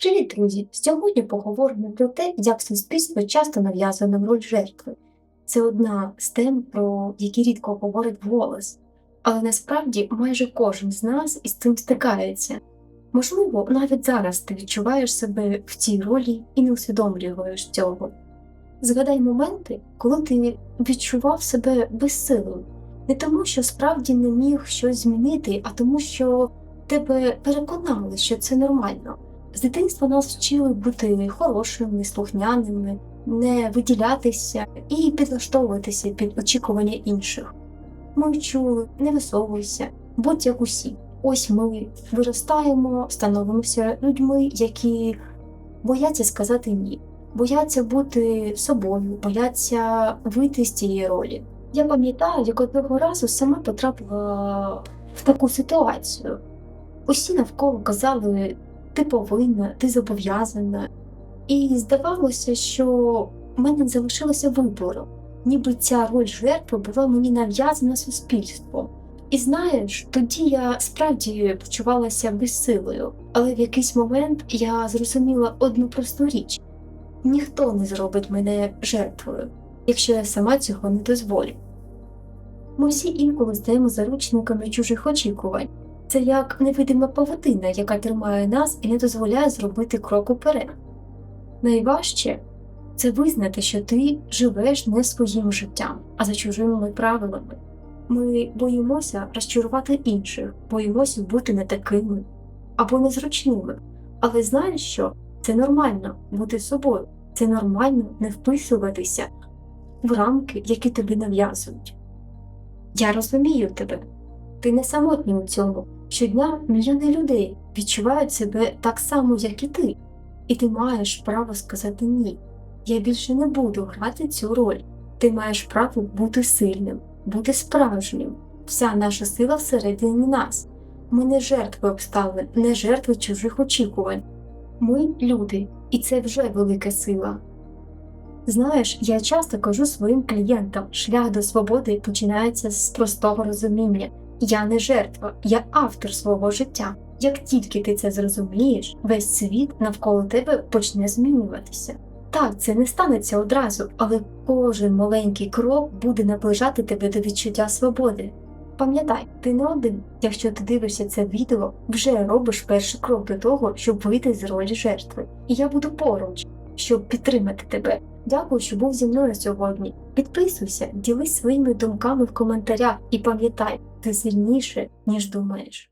Привіт, друзі! Сьогодні поговоримо про те, як суспільство часто нав'язує нам роль жертви. Це одна з тем, про які рідко говорить голос, але насправді майже кожен з нас із цим стикається. Можливо, навіть зараз ти відчуваєш себе в цій ролі і не усвідомлюєш цього. Згадай моменти, коли ти відчував себе безсилим, не тому, що справді не міг щось змінити, а тому, що тебе переконали, що це нормально. З дитинства нас вчили бути хорошими, слухняними, не виділятися і підлаштовуватися під очікування інших. Ми чули, не висовуйся, будь як усі. Ось ми виростаємо, становимося людьми, які бояться сказати ні, бояться бути собою, бояться вийти з цієї ролі. Я пам'ятаю, як одного разу сама потрапила в таку ситуацію. Усі навколо казали, ти повинна, ти зобов'язана. І здавалося, що в мене не залишилося вибору, ніби ця роль жертви була мені нав'язана суспільством. І знаєш, тоді я справді почувалася безсилою, але в якийсь момент я зрозуміла одну просту річ: ніхто не зробить мене жертвою, якщо я сама цього не дозволю. Ми всі інколи стаємо заручниками чужих очікувань. Це як невидима павутина, яка тримає нас і не дозволяє зробити крок уперед. Найважче це визнати, що ти живеш не своїм життям, а за чужими правилами. Ми боїмося розчарувати інших, боїмося бути не такими або незручними. Але знаєш що? Це нормально бути собою, це нормально не вписуватися в рамки, які тобі нав'язують. Я розумію тебе, ти не самотній у цьому. Щодня мільйони людей відчувають себе так само, як і ти, і ти маєш право сказати ні. Я більше не буду грати цю роль. Ти маєш право бути сильним, бути справжнім. Вся наша сила всередині нас. Ми не жертви обставин, не жертви чужих очікувань. Ми люди, і це вже велика сила. Знаєш, я часто кажу своїм клієнтам, шлях до свободи починається з простого розуміння. Я не жертва, я автор свого життя. Як тільки ти це зрозумієш, весь світ навколо тебе почне змінюватися. Так, це не станеться одразу, але кожен маленький крок буде наближати тебе до відчуття свободи. Пам'ятай, ти не один, якщо ти дивишся це відео, вже робиш перший крок до того, щоб вийти з ролі жертви. І я буду поруч, щоб підтримати тебе. Дякую, що був зі мною сьогодні. Підписуйся, ділись своїми думками в коментарях і пам'ятай, ти сильніше, ніж думаєш.